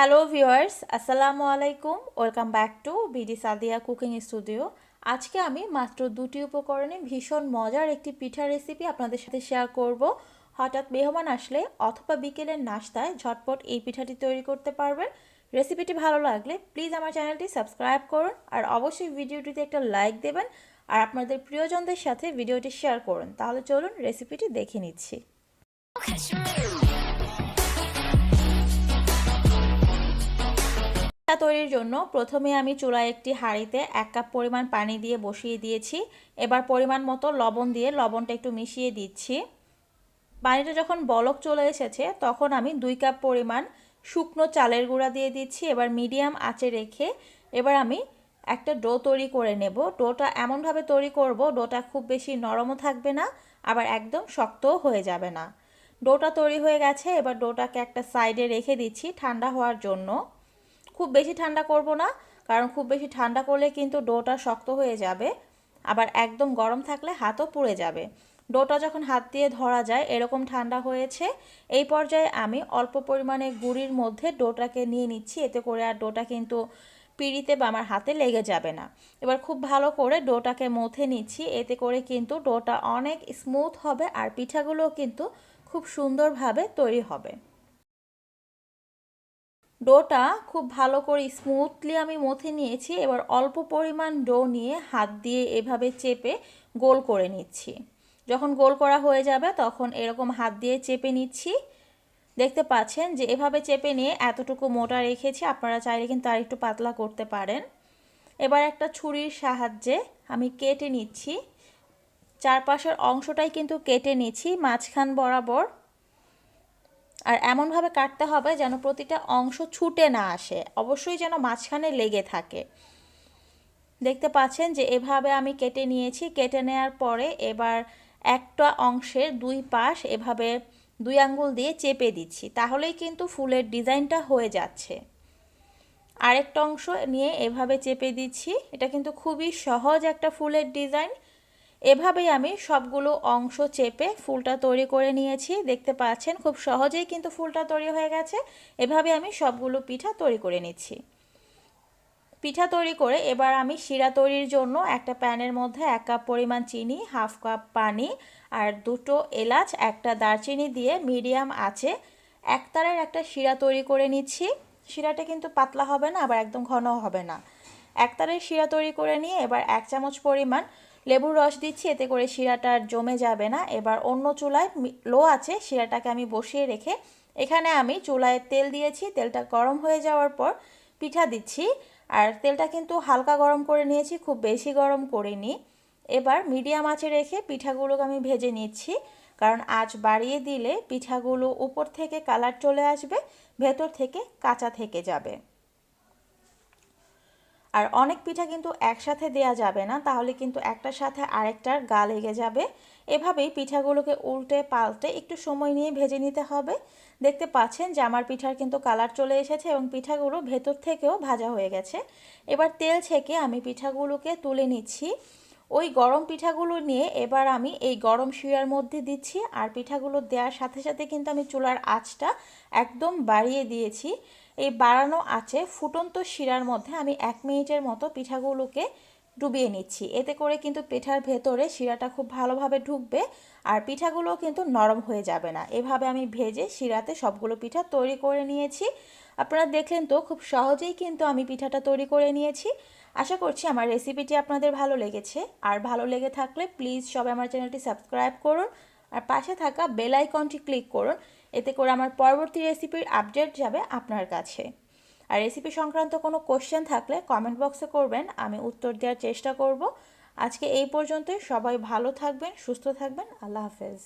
Hello viewers আসসালামু আলাইকুম welcome back to BD Sadia cooking studio আজকে আমি মাত্র দুটি উপকরণে ভীষণ মজার একটি পিঠা রেসিপি আপনাদের সাথে শেয়ার করব। হঠাৎ মেহমান আসলে অথবা বিকেলের নাস্তায় ঝটপট এই পিঠাটি তৈরি করতে পারবেন। রেসিপিটি ভালো লাগলে প্লিজ আমার চ্যানেলটি সাবস্ক্রাইব করুন আর অবশ্যই ভিডিওটিতে একটা লাইক দেবেন আর আপনাদের প্রিয়জনদের সাথে ভিডিওটি শেয়ার করুন। তাহলে চলুন রেসিপিটি দেখে নিচ্ছি। পিঠা তৈরির জন্য প্রথমে আমি চুলায় একটি হাঁড়িতে এক কাপ পরিমাণ পানি দিয়ে বসিয়ে দিয়েছি। এবার পরিমাণ মতো লবণ দিয়ে লবণটা একটু মিশিয়ে দিচ্ছি। পানিটা যখন বলক চলে এসেছে, তখন আমি দুই কাপ পরিমাণ শুকনো চালের গুঁড়া দিয়ে দিচ্ছি। এবার মিডিয়াম আঁচে রেখে এবার আমি একটা ডো তৈরি করে নেব। ডোটা এমনভাবে তৈরি করব, ডোটা খুব বেশি নরমও থাকবে না, আবার একদম শক্তও হয়ে যাবে না। ডোটা তৈরি হয়ে গেছে, এবার ডোটাকে একটা সাইডে রেখে দিচ্ছি ঠান্ডা হওয়ার জন্য। খুব বেশি ঠান্ডা করব না, কারণ খুব বেশি ঠান্ডা করলে কিন্তু ডোটা শক্ত হয়ে যাবে। আবার একদম গরম থাকলে হাতও পুড়ে যাবে। ডোটা যখন হাত দিয়ে ধরা যায়, এরকম ঠান্ডা হয়েছে, এই পর্যায়ে আমি অল্প পরিমাণে গুড়ির মধ্যে ডোটাকে নিয়ে নিচ্ছি। এতে করে আর ডোটা কিন্তু পিড়িতে বা আমার হাতে লেগে যাবে না। এবার খুব ভালো করে ডোটাকে মথে নিচ্ছি। এতে করে কিন্তু ডোটা অনেক স্মুথ হবে আর পিঠাগুলো কিন্তু খুব সুন্দরভাবে তৈরি হবে। ডোটা খুব ভালো করে স্মুথলি আমি মথে নিয়েছি, এবার অল্প পরিমাণ ডো নিয়ে হাত দিয়ে এভাবে চেপে গোল করে নিচ্ছি। যখন গোল করা হয়ে যাবে তখন এরকম হাত দিয়ে চেপে নিচ্ছি। দেখতে পাচ্ছেন যে এভাবে চেপে নিয়ে এতটুকু মোটা রেখেছি, আপনারা চাইলে কিন্তু আর একটু পাতলা করতে পারেন। এবার একটা ছুরির সাহায্যে আমি কেটে নিচ্ছি। চারপাশের অংশটাই কিন্তু কেটে নিচ্ছি, মাঝখান বরাবর। আর এমনভাবে কাটতে হবে যেন প্রতিটা অংশ ছুটে না আসে, অবশ্যই যেন মাঝখানে লেগে থাকে। দেখতে পাচ্ছেন যে এভাবে আমি কেটে নিয়েছি, কেটে নেওয়ার পরে এবার একটা অংশের দুই পাশ এভাবে দুই আঙ্গুল দিয়ে চেপে দিচ্ছি, তাহলেই কিন্তু ফুলের ডিজাইনটা হয়ে যাচ্ছে। আরেকটা অংশ নিয়ে এভাবে চেপে দিচ্ছি, এটা কিন্তু খুবই সহজ একটা ফুলের ডিজাইন। এভাবেই আমি সবগুলো অংশ চেপে ফুলটা তৈরি করে নিয়েছি। দেখতে পাচ্ছেন, খুব সহজেই কিন্তু ফুলটা তৈরি হয়ে গেছে। এভাবে আমি সবগুলো পিঠা তৈরি করে নিচ্ছি। পিঠা তৈরি করে এবার আমি শিরা তৈরির জন্য একটা প্যানের মধ্যে এক কাপ পরিমাণ চিনি, হাফ কাপ পানি আর দুটো এলাচ, একটা দারচিনি দিয়ে মিডিয়াম আছে একতারের একটা শিরা তৈরি করে নিচ্ছি। শিরাটা কিন্তু পাতলা হবে না, আবার একদম ঘন হবে না। একতারের শিরা তৈরি করে নিয়ে এবার এক চামচ পরিমাণ লেবুর রস দিচ্ছি, এতে করে শিরাটা জমে যাবে না। এবার অন্য চুলায় লো আছে, শিরাটাকে আমি বসিয়ে রেখে এখানে আমি চুলায় তেল দিয়েছি। তেলটা গরম হয়ে যাওয়ার পর পিঠা দিচ্ছি। আর তেলটা কিন্তু হালকা গরম করে নিয়েছি, খুব বেশি গরম করিনি। এবার মিডিয়াম আঁচে রেখে পিঠাগুলোকে আমি ভেজে নিচ্ছি। কারণ আঁচ বাড়িয়ে দিলে পিঠাগুলো উপর থেকে কালার চলে আসবে, ভেতর থেকে কাঁচা থেকে যাবে। আর অনেক পিঠা কিন্তু একসাথে দেয়া যাবে না, তাহলে কিন্তু একটার সাথে আরেকটার গা লেগে যাবে। এভাবেই পিঠাগুলোকে উল্টে পাল্টে একটু সময় নিয়ে ভেজে নিতে হবে। দেখতে পাচ্ছেন যে আমার পিঠার কিন্তু কালার চলে এসেছে এবং পিঠাগুলো ভেতর থেকেও ভাজা হয়ে গেছে। এবার তেল ছেঁকে আমি পিঠাগুলোকে তুলে নিচ্ছি। ওই গরম পিঠাগুলো নিয়ে এবার আমি এই গরম শিরার মধ্যে দিচ্ছি আর পিঠাগুলো দেওয়ার সাথে সাথে কিন্তু আমি চুলার আঁচটা একদম বাড়িয়ে দিয়েছি। এই বাড়ানো আছে ফুটন্ত শিরার মধ্যে। আমি এক মিনিটের মতো পিঠাগুলোকে ডুবিয়ে নিচ্ছি। এতে করে কিন্তু পিঠার ভেতরে শিরাটা খুব ভালোভাবে ঢুকবে আর পিঠাগুলো কিন্তু নরম হয়ে যাবে না। এভাবে আমি ভেজে শিরাতে সবগুলো পিঠা তৈরি করে নিয়েছি। আপনারা দেখলেন তো, খুব সহজেই কিন্তু আমি পিঠাটা তৈরি করে নিয়েছি। আশা করছি আমার রেসিপিটি আপনাদের ভালো লেগেছে। আর ভালো লেগে থাকলে প্লিজ সবাই আমার চ্যানেলটি সাবস্ক্রাইব করুন আর পাশে থাকা বেল আইকনটি ক্লিক করুন। এতে করে আমার পরবর্তী রেসিপির আপডেট যাবে আপনার কাছে। আর রেসিপি সংক্রান্ত কোনো কোশ্চেন থাকলে কমেন্ট বক্সে করবেন, আমি উত্তর দেওয়ার চেষ্টা করব। আজকে এই পর্যন্তই, সবাই ভালো থাকবেন, সুস্থ থাকবেন, আল্লাহ হাফেজ।